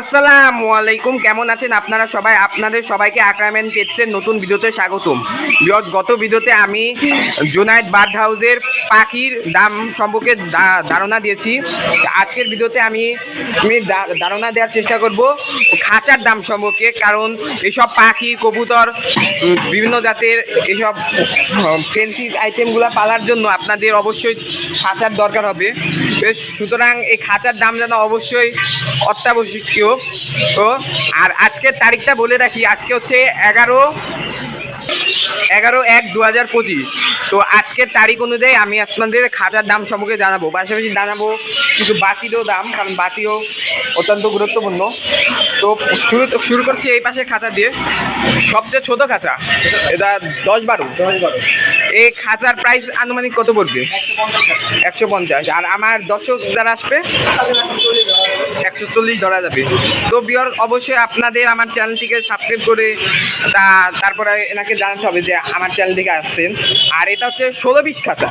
আসসালামু আলাইকুম, কেমন আছেন আপনারা সবাই? আপনাদের সবাইকে আক্রামেন পেটসের নতুন ভিডিওতে স্বাগতম। বিকজ গত ভিডিওতে আমি জুনাইদ বার্ড হাউসের পাখির দাম সম্পর্কে ধারণা দিয়েছি। আজকের ভিডিওতে আমি আমি ধারণা দেওয়ার চেষ্টা করব খাঁচার দাম সম্পর্কে, কারণ এসব পাখি, কবুতর বিভিন্ন জাতের এসব ফেন্সি আইটেমগুলো পালার জন্য আপনাদের অবশ্যই খাঁচার দরকার হবে। সুতরাং এই খাঁচার দাম যেন অবশ্যই অত্যাবশ্যকীয় ও, আর আজকের তারিখটা বলে রাখি, আজকে হচ্ছে এগারো এগারো এক দু হাজার পঁচিশ। তো আজকের তারিখ অনুযায়ী আমি আপনাদের খাঁচার দাম সম্পর্কে জানাব। পাশাপাশি জানাব কিছু বাতিরও দাম, কারণ বাতিও অত্যন্ত গুরুত্বপূর্ণ। তো শুরু শুরু করছি এই পাশে খাঁচা দিয়ে। সবচেয়ে ছোটো খাঁচা, এটা দশ বারো। এই খাঁচার প্রাইস আনুমানিক কত পড়বে? একশো পঞ্চাশ। আর আমার দর্শক যারা আসবে একশো চল্লিশ ধরা যাবে। তো বিয়র অবশ্যই আপনাদের আমার চ্যানেলটিকে সাবস্ক্রাইব করে, তা, তারপরে এনাকে জানাতে হবে যে আমার চ্যানেল থেকে আসছেন। আর এটা হচ্ছে ষোলো বিশ খাঁচা।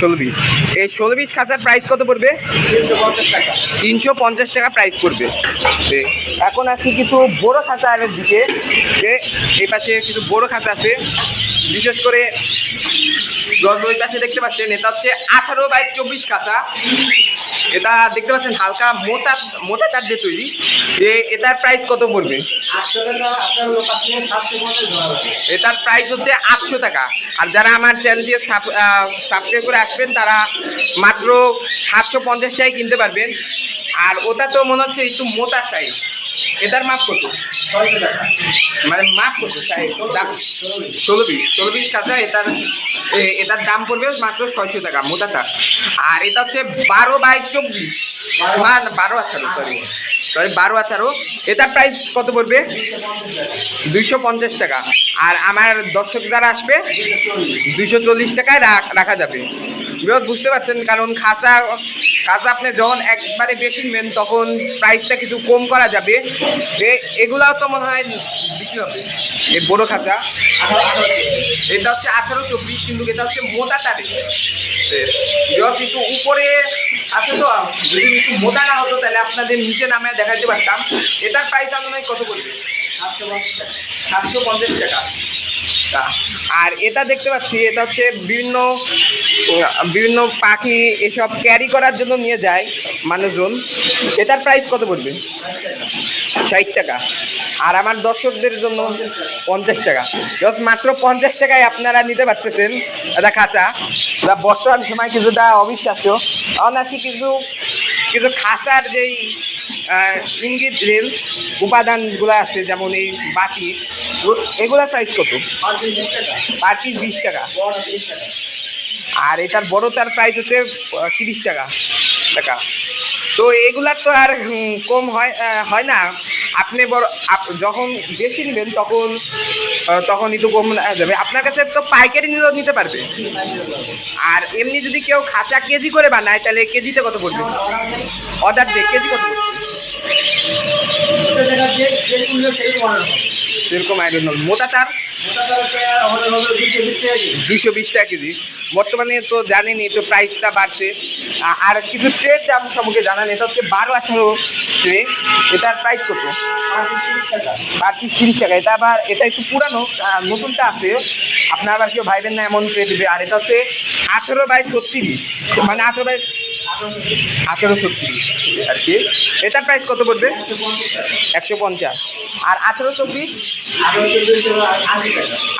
ষোলো বিশ এই ষোলো বিশ খাঁচার প্রাইস কত পড়বে? তিনশো পঞ্চাশ টাকা প্রাইস পড়বে। এখন আছে কিছু বড় খাঁচার দিকে। যে এই পাশে কিছু বড় খাঁচা আছে। বিশেষ করে ওই পাশে দেখতে পাচ্ছেন, এটা হচ্ছে আঠারো বাই চব্বিশ কাঁচা এটা দেখতে পাচ্ছেন, হালকা মোটা মোটা তার দিয়ে তৈরি। যে এটার প্রাইস কত পড়বে? এটার প্রাইস হচ্ছে আটশো টাকা। আর যারা আমার চ্যানেল দিয়ে সাবস্ক্রাইব করে আসবেন, তারা মাত্র সাতশো পঞ্চাশ টাকায় কিনতে পারবেন। আর ওটা তো মনে হচ্ছে একটু মোটা সাইজ এটার মাপ কত? মানে মাপ কত? ষোলো পিস ষোলো পিস কাঁচা এটার এটার দাম পড়বে মাত্র ছয়শো টাকা, মোটাটা। আর এটা হচ্ছে বারো বাই চব্বিশ। বারো আঠারো সরি সরি বারো আঠারো। এটার প্রাইস কত পড়বে? দুইশো পঞ্চাশ টাকা। আর আমার দর্শক যারা আসবে, দুইশো চল্লিশ টাকায় রাখা যাবে। বুঝতে পারছেন? কারণ খাঁচা খাঁচা আপনি যখন একবারে বেশি নেবেন তখন প্রাইসটা কিছু কম করা যাবে। এগুলাও তো মনে হয় বিক্রি হবে। এই বড় খাঁচা এটা হচ্ছে আঠারো চব্বিশ কিন্তু এটা হচ্ছে মোটা বৃহৎ একটু উপরে আছে তো, যদি একটু মোটা না হতো, তাহলে আপনাদের নিচে নামে দেখাতে পারতাম। এটার প্রাইস আনুমানিক কত করবে সাতশো পঞ্চাশ টাকা। আর এটা দেখতে পাচ্ছি, এটা হচ্ছে বিভিন্ন বিভিন্ন পাখি এসব ক্যারি করার জন্য নিয়ে যায় মানুষজন। এটার প্রাইস কত পড়বে? ষাট টাকা। আর আমার দর্শকদের জন্য পঞ্চাশ টাকা। জাস্ট মাত্র পঞ্চাশ টাকায় আপনারা নিতে পারতেছেন। এটা খাঁচা। যা বর্তমান সময় কিছুটা অবিশ্বাস্য। অনাসি কিছু কিছু খাঁচার যেই ইঙ্গিত রেল উপাদানগুলো আছে যেমন এই বাটি এগুলোর প্রাইস কত? পার পিস বিশ টাকা। আর এটার বড়টার প্রাইস হচ্ছে তিরিশ টাকা। টাকা। তো এগুলার তো আর কম হয় হয় না। আপনি বড় যখন বেশি নেবেন তখন তখন একটু কম যাবে। আপনার কাছে তো পাইকারি নিলেও নিতে পারবে। আর এমনি যদি কেউ খাঁচা কেজি করে বানায়, তাহলে কেজিতে কত পড়বে? অর্ডার দিয়ে কেজি কত পড়বে? সেরকম আইডিয়া মোটা তার দুশো বিশ টাকা কেজি। বর্তমানে তো জানেনই তো প্রাইসটা বাড়ছে। আর কিছু ট্রেড দাম সম্পর্কে জানান, এটা হচ্ছে বারো আঠারো ট্রে এটার প্রাইস কত? পিস তিরিশ টাকা। এটা আবার, এটা একটু পুরানো নতুনটা আছে। আপনার আবার কেউ ভাইবেন না এমন ট্রে দেবে। আর এটা হচ্ছে আঠেরো বাই ছত্রিশ। মানে আঠেরো বাই আঠেরো তিরিশ। আর কি? এটা প্রাইস কত পড়বে? একশো পঞ্চাশ। আর আঠেরোশো বিশ?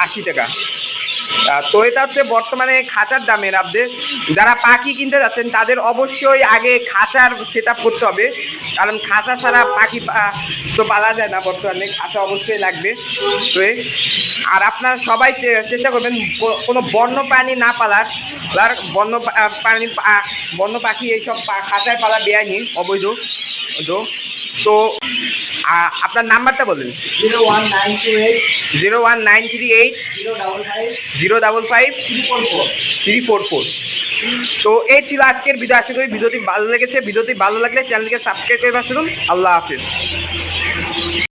আশি টাকা। তো এটা হচ্ছে বর্তমানে খাঁচার দামের আপডেট যারা পাখি কিনতে যাচ্ছেন, তাদের অবশ্যই আগে খাঁচার সেট করতে হবে। কারণ খাঁচা ছাড়া পাখি তো পালা যায় না বর্তমানে, খাঁচা অবশ্যই লাগবে। তো আর আপনারা সবাই চেষ্টা করবেন কোনো বন্য প্রাণী না পালার। আর বন্য প্রাণী বন্য পাখি এইসব খাঁচায় পালা বেআইনি, অবৈধ। তো তো আপনার নাম্বারটা বলুন। Zero one nine three eight. Zero one nine three eight. Zero double five. Three four four. তো এই ছিল আজকের ভিডিও আশা করি ভিডিওটি ভালো লেগেছে। ভিডিওটি ভালো লাগলে চ্যানেলকে সাবস্ক্রাইব করে পাঠান আল্লাহ হাফিজ।